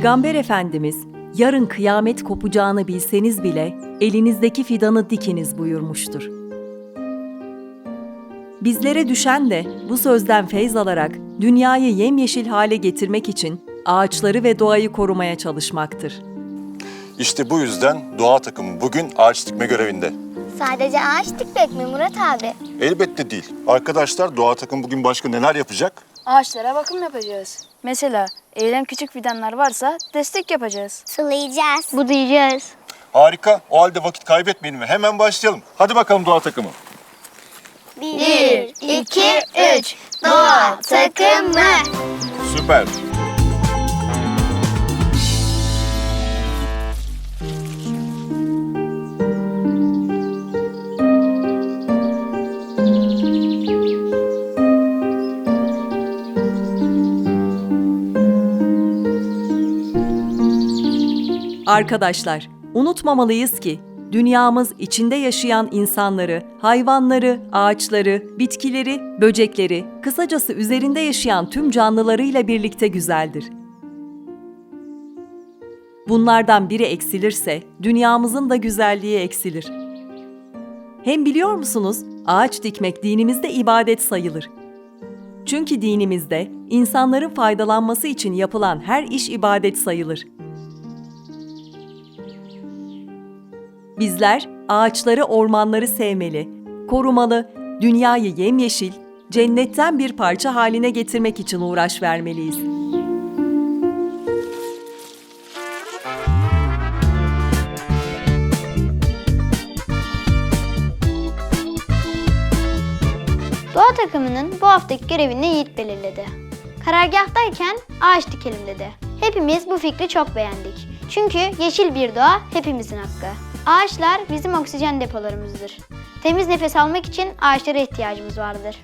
Peygamber Efendimiz, yarın kıyamet kopacağını bilseniz bile elinizdeki fidanı dikiniz buyurmuştur. Bizlere düşen de bu sözden feyz alarak dünyayı yemyeşil hale getirmek için ağaçları ve doğayı korumaya çalışmaktır. İşte bu yüzden doğa takımı bugün ağaç dikme görevinde. Sadece ağaç dikmek mi Murat abi? Elbette değil. Arkadaşlar doğa takımı bugün başka neler yapacak? Ağaçlara bakım yapacağız. Mesela eğilen küçük fidanlar varsa destek yapacağız. Sulayacağız. Budayacağız. Harika. O halde vakit kaybetmeyelim ve hemen başlayalım. Hadi bakalım doğa takımı. Bir, iki, üç. Doğa takımı. Süper. Arkadaşlar, unutmamalıyız ki dünyamız içinde yaşayan insanları, hayvanları, ağaçları, bitkileri, böcekleri, kısacası üzerinde yaşayan tüm canlılarıyla birlikte güzeldir. Bunlardan biri eksilirse dünyamızın da güzelliği eksilir. Hem biliyor musunuz, ağaç dikmek dinimizde ibadet sayılır. Çünkü dinimizde insanların faydalanması için yapılan her iş ibadet sayılır. Bizler ağaçları, ormanları sevmeli, korumalı, dünyayı yemyeşil, cennetten bir parça haline getirmek için uğraş vermeliyiz. Doğa takımının bu haftaki görevini Yiğit belirledi. Karargahtayken ağaç dikelim dedi. Hepimiz bu fikri çok beğendik. Çünkü yeşil bir doğa hepimizin hakkı. Ağaçlar bizim oksijen depolarımızdır. Temiz nefes almak için ağaçlara ihtiyacımız vardır.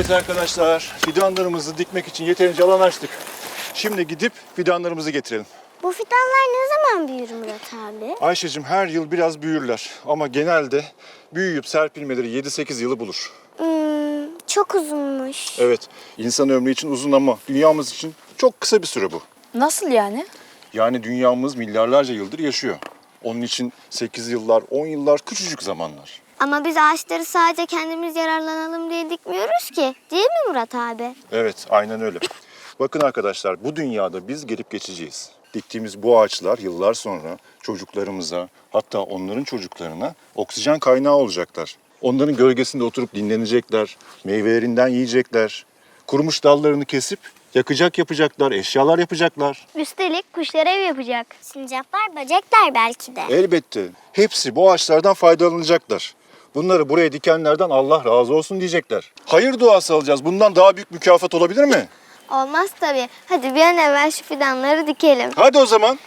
Evet arkadaşlar, fidanlarımızı dikmek için yeterince alan açtık. Şimdi gidip fidanlarımızı getirelim. Bu fidanlar ne zaman büyür Murat abi? Ayşe'cim her yıl biraz büyürler ama genelde büyüyüp serpilmeleri 7-8 yılı bulur. Hmm, çok uzunmuş. Evet, insan ömrü için uzun ama dünyamız için çok kısa bir süre bu. Nasıl yani? Yani dünyamız milyarlarca yıldır yaşıyor. Onun için 8 yıllar, 10 yıllar küçücük zamanlar. Ama biz ağaçları sadece kendimiz yararlanalım diye dikmiyoruz ki. Değil mi Murat abi? Evet, aynen öyle. Bakın arkadaşlar, bu dünyada biz gelip geçeceğiz. Diktiğimiz bu ağaçlar yıllar sonra çocuklarımıza, hatta onların çocuklarına oksijen kaynağı olacaklar. Onların gölgesinde oturup dinlenecekler, meyvelerinden yiyecekler. Kurumuş dallarını kesip yakacak yapacaklar, eşyalar yapacaklar. Üstelik kuşlara ev yapacak. Sincaplar, böcekler belki de. Elbette hepsi bu ağaçlardan faydalanacaklar. Bunları buraya dikenlerden Allah razı olsun diyecekler. Hayır duası alacağız. Bundan daha büyük mükafat olabilir mi? Olmaz tabii. Hadi bir an evvel şu fidanları dikelim. Hadi o zaman.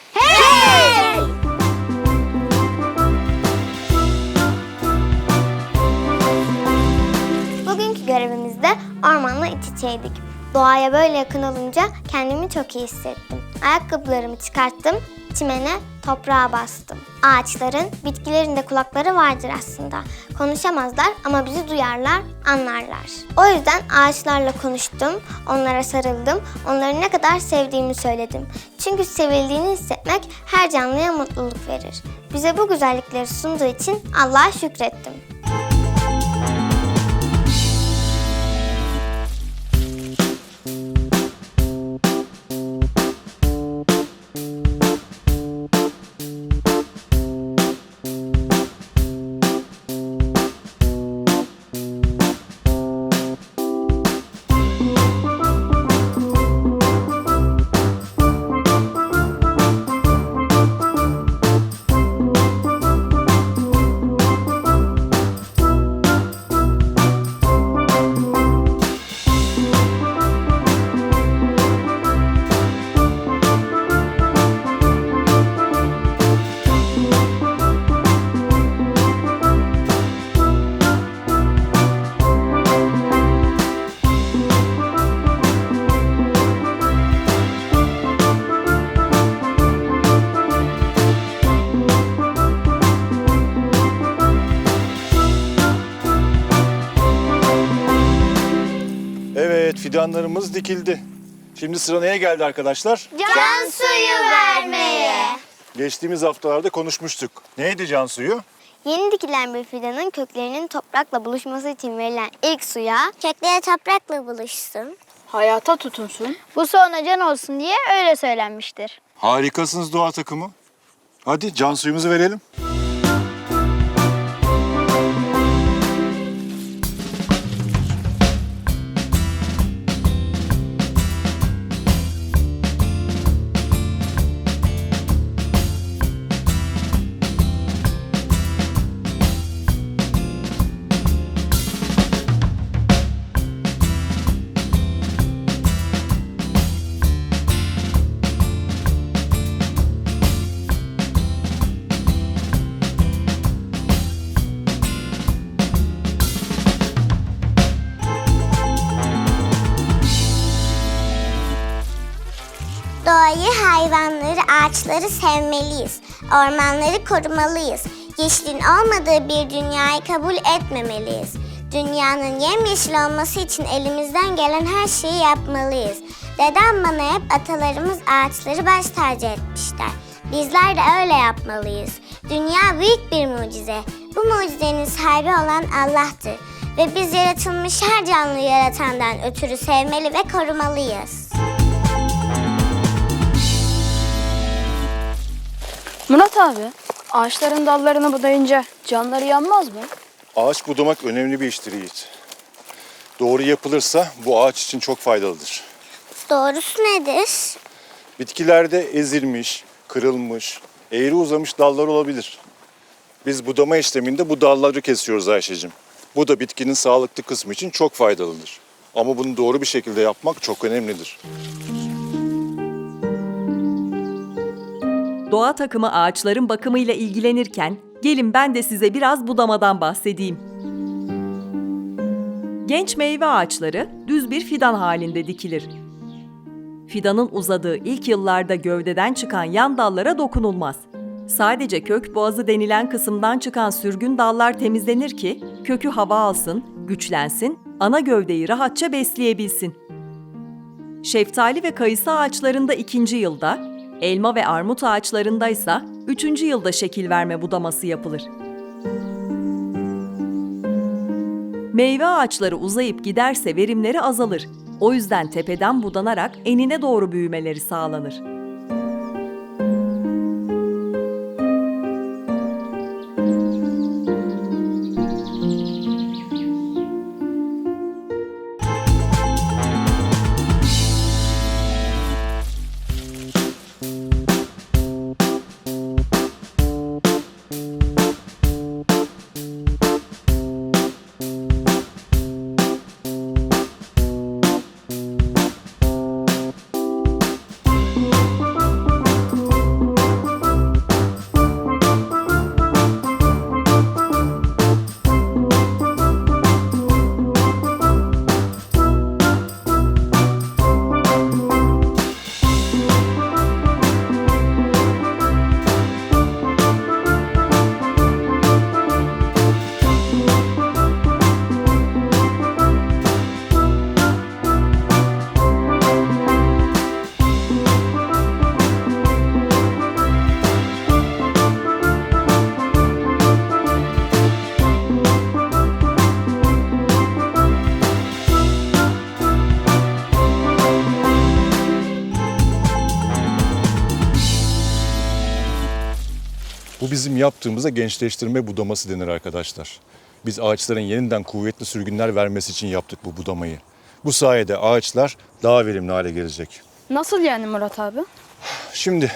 Bugünkü görevimizde ormanla iç içeydik. Doğaya böyle yakın olunca kendimi çok iyi hissettim. Ayakkabılarımı çıkarttım, çimene, toprağa bastım. Ağaçların, bitkilerin de kulakları vardır aslında. Konuşamazlar ama bizi duyarlar, anlarlar. O yüzden ağaçlarla konuştum, onlara sarıldım, onları ne kadar sevdiğimi söyledim. Çünkü sevildiğini hissetmek her canlıya mutluluk verir. Bize bu güzellikleri sunduğu için Allah'a şükrettim. Fidanlarımız dikildi. Şimdi sıra neye geldi arkadaşlar? Can suyu vermeye. Geçtiğimiz haftalarda konuşmuştuk. Neydi can suyu? Yeni dikilen bir fidanın köklerinin toprakla buluşması için verilen ilk suya kökleri toprakla buluşsun. Hayata tutunsun. Bu su ona can olsun diye öyle söylenmiştir. Harikasınız doğa takımı. Hadi can suyumuzu verelim. Hayvanları, ağaçları sevmeliyiz. Ormanları korumalıyız. Yeşilin olmadığı bir dünyayı kabul etmemeliyiz. Dünyanın yemyeşil olması için elimizden gelen her şeyi yapmalıyız. Dedem bana hep atalarımız ağaçları baş tacı etmişler. Bizler de öyle yapmalıyız. Dünya büyük bir mucize. Bu mucizenin sahibi olan Allah'tır. Ve biz yaratılmış her canlı yaratandan ötürü sevmeli ve korumalıyız. Murat abi, ağaçların dallarını budayınca canları yanmaz mı? Ağaç budamak önemli bir iştir Yiğit. Doğru yapılırsa bu ağaç için çok faydalıdır. Doğrusu nedir? Bitkilerde ezilmiş, kırılmış, eğri uzamış dallar olabilir. Biz budama işleminde bu dalları kesiyoruz Ayşe'cim. Bu da bitkinin sağlıklı kısmı için çok faydalıdır. Ama bunu doğru bir şekilde yapmak çok önemlidir. Doğa takımı ağaçların bakımıyla ilgilenirken gelin ben de size biraz budamadan bahsedeyim. Genç meyve ağaçları düz bir fidan halinde dikilir. Fidanın uzadığı ilk yıllarda gövdeden çıkan yan dallara dokunulmaz. Sadece kök boğazı denilen kısımdan çıkan sürgün dallar temizlenir ki kökü hava alsın, güçlensin, ana gövdeyi rahatça besleyebilsin. Şeftali ve kayısı ağaçlarında ikinci yılda, elma ve armut ağaçlarında ise üçüncü yılda şekil verme budaması yapılır. Meyve ağaçları uzayıp giderse verimleri azalır. O yüzden tepeden budanarak enine doğru büyümeleri sağlanır. Bizim yaptığımıza gençleştirme budaması denir arkadaşlar. Biz ağaçların yeniden kuvvetli sürgünler vermesi için yaptık bu budamayı. Bu sayede ağaçlar daha verimli hale gelecek. Nasıl yani Murat abi? Şimdi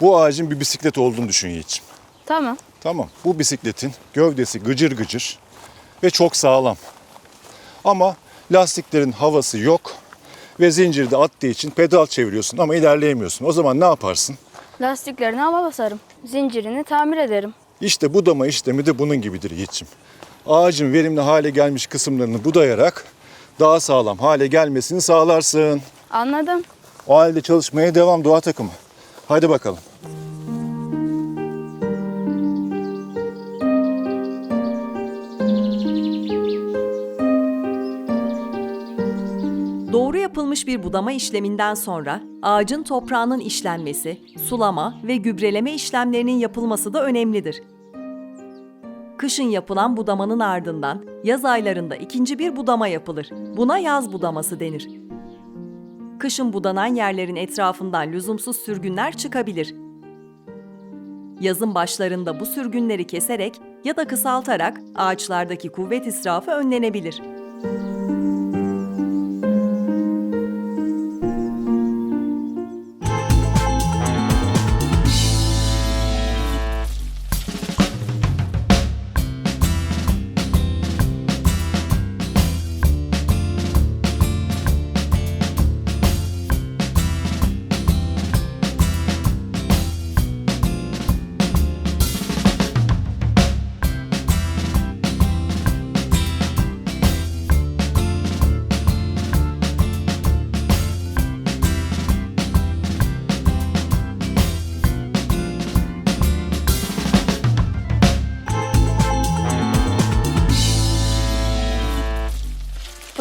bu ağacın bir bisiklet olduğunu düşün Yiğit'ciğim. Tamam. Tamam. Bu bisikletin gövdesi gıcır gıcır ve çok sağlam. Ama lastiklerin havası yok ve zincirde attığı için pedal çeviriyorsun ama ilerleyemiyorsun. O zaman ne yaparsın? Lastiklerine hava basarım. Zincirini tamir ederim. İşte budama işlemi de bunun gibidir Yiğit'ciğim. Ağacın verimli hale gelmiş kısımlarını budayarak daha sağlam hale gelmesini sağlarsın. Anladım. O halde çalışmaya devam doğa takımı. Hadi bakalım. Yapılmış bir budama işleminden sonra ağacın toprağının işlenmesi, sulama ve gübreleme işlemlerinin yapılması da önemlidir. Kışın yapılan budamanın ardından yaz aylarında ikinci bir budama yapılır. Buna yaz budaması denir. Kışın budanan yerlerin etrafından lüzumsuz sürgünler çıkabilir. Yazın başlarında bu sürgünleri keserek ya da kısaltarak ağaçlardaki kuvvet israfı önlenebilir.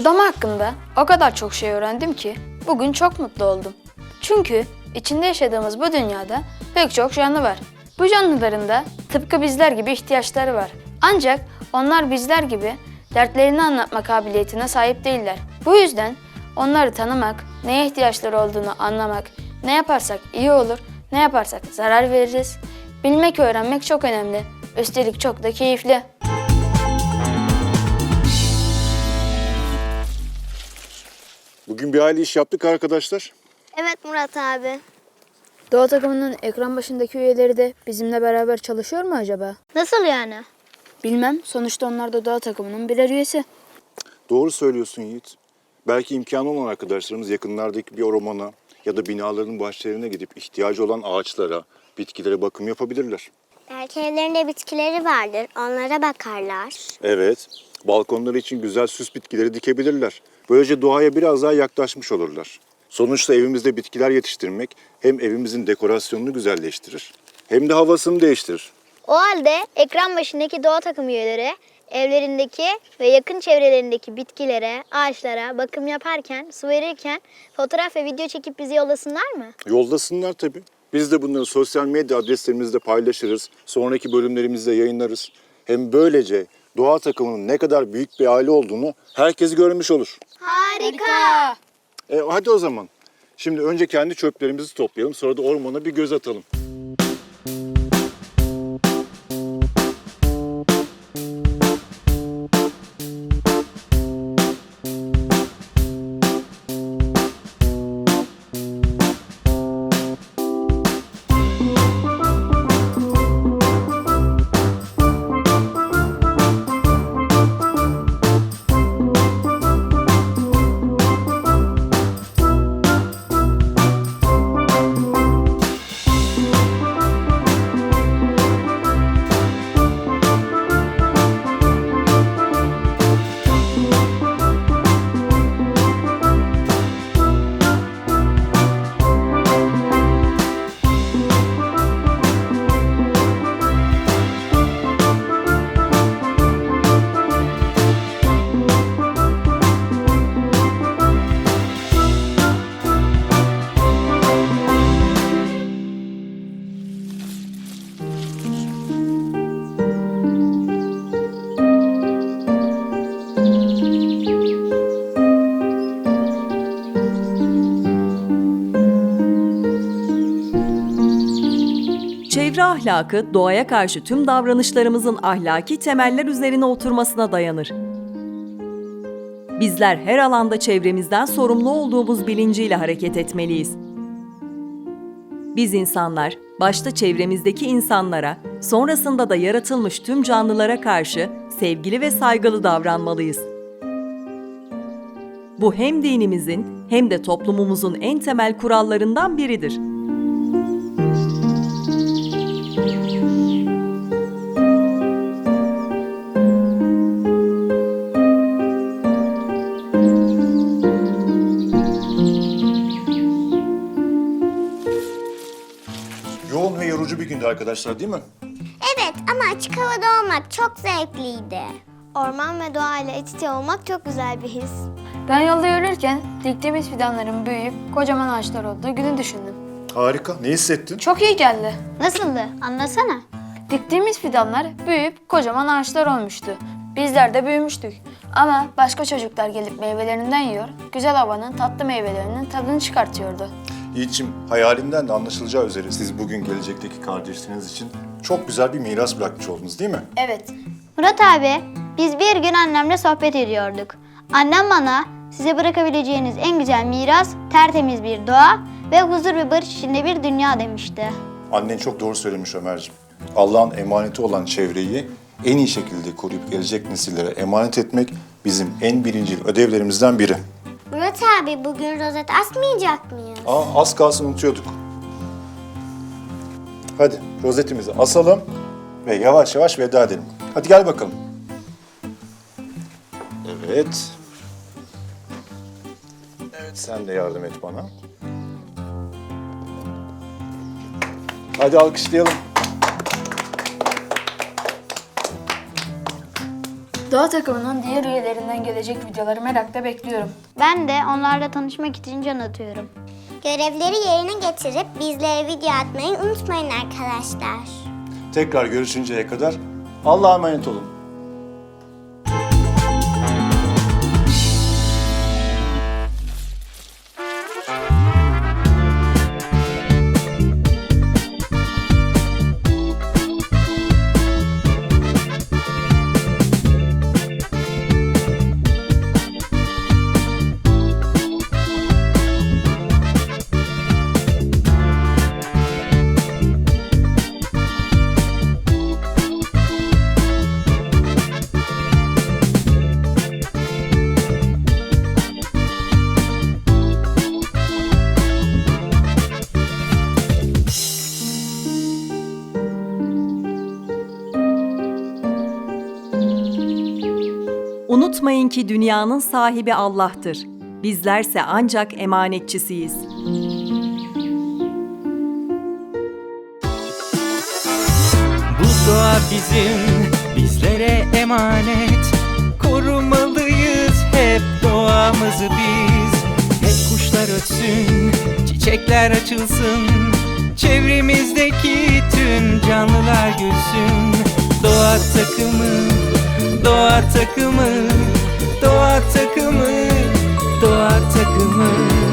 Budama hakkında o kadar çok şey öğrendim ki bugün çok mutlu oldum. Çünkü içinde yaşadığımız bu dünyada pek çok canlı var. Bu canlıların da tıpkı bizler gibi ihtiyaçları var. Ancak onlar bizler gibi dertlerini anlatma kabiliyetine sahip değiller. Bu yüzden onları tanımak, neye ihtiyaçları olduğunu anlamak, ne yaparsak iyi olur, ne yaparsak zarar veririz. Bilmek, öğrenmek çok önemli. Üstelik çok da keyifli. Bugün bir aile iş yaptık arkadaşlar. Evet Murat abi. Doğa takımının ekran başındaki üyeleri de bizimle beraber çalışıyor mu acaba? Nasıl yani? Bilmem. Sonuçta onlar da doğa takımının birer üyesi. Doğru söylüyorsun Yiğit. Belki imkanı olan arkadaşlarımız yakınlardaki bir ormana ya da binaların bahçelerine gidip ihtiyacı olan ağaçlara, bitkilere bakım yapabilirler. Belki evlerinde bitkileri vardır. Onlara bakarlar. Evet, balkonları için güzel süs bitkileri dikebilirler. Böylece doğaya biraz daha yaklaşmış olurlar. Sonuçta evimizde bitkiler yetiştirmek hem evimizin dekorasyonunu güzelleştirir hem de havasını değiştirir. O halde ekran başındaki doğa takım üyeleri evlerindeki ve yakın çevrelerindeki bitkilere, ağaçlara bakım yaparken, su verirken fotoğraf ve video çekip bize yollasınlar mı? Yoldasınlar tabii. Biz de bunları sosyal medya adreslerimizde paylaşırız. Sonraki bölümlerimizde yayınlarız. Hem böylece doğa takımının ne kadar büyük bir aile olduğunu herkes görmüş olur. Harika! E, hadi o zaman. Şimdi önce kendi çöplerimizi toplayalım. Sonra da ormana bir göz atalım. Çevre ahlakı doğaya karşı tüm davranışlarımızın ahlaki temeller üzerine oturmasına dayanır. Bizler her alanda çevremizden sorumlu olduğumuz bilinciyle hareket etmeliyiz. Biz insanlar, başta çevremizdeki insanlara, sonrasında da yaratılmış tüm canlılara karşı sevgili ve saygılı davranmalıyız. Bu hem dinimizin hem de toplumumuzun en temel kurallarından biridir. Arkadaşlar değil mi? Evet ama açık havada olmak çok zevkliydi. Orman ve doğa ile iç içe olmak çok güzel bir his. Ben yolda yürürken diktiğimiz fidanların büyüyüp kocaman ağaçlar olduğu günü düşündüm. Harika. Ne hissettin? Çok iyi geldi. Nasıldı? Anlasana. Diktiğimiz fidanlar büyüyüp kocaman ağaçlar olmuştu. Bizler de büyümüştük. Ama başka çocuklar gelip meyvelerinden yiyor, güzel havanın tatlı meyvelerinin tadını çıkartıyordu. Yiğit'ciğim hayalinden de anlaşılacağı üzere siz bugün gelecekteki kardeşleriniz için çok güzel bir miras bırakmış oldunuz değil mi? Evet, Murat abi, biz bir gün annemle sohbet ediyorduk. Annem bana size bırakabileceğiniz en güzel miras tertemiz bir doğa ve huzur ve barış içinde bir dünya demişti. Annen çok doğru söylemiş Ömerciğim. Allah'ın emaneti olan çevreyi en iyi şekilde koruyup gelecek nesillere emanet etmek bizim en birinci ödevlerimizden biri. Murat abi bugün rozet asmayacak mıyız? Aa, az kalsın unutuyorduk. Hadi rozetimizi asalım ve yavaş yavaş veda edelim. Hadi gel bakalım. Evet. Evet sen de yardım et bana. Hadi alkışlayalım. Doğa takımının diğer üyelerinden gelecek videoları merakla bekliyorum. Ben de onlarla tanışmak için can atıyorum. Görevleri yerine getirip bizlere video atmayı unutmayın arkadaşlar. Tekrar görüşünceye kadar Allah'a emanet olun. Unutmayın ki dünyanın sahibi Allah'tır. Bizlerse ancak emanetçisiyiz. Bu doğa bizim, bizlere emanet. Korumalıyız hep doğamızı biz. Hep kuşlar ötsün, çiçekler açılsın. Çevremizdeki tüm canlılar gülsün. Doğa takımı, doğa takımı Doğa takımı, doğa takımı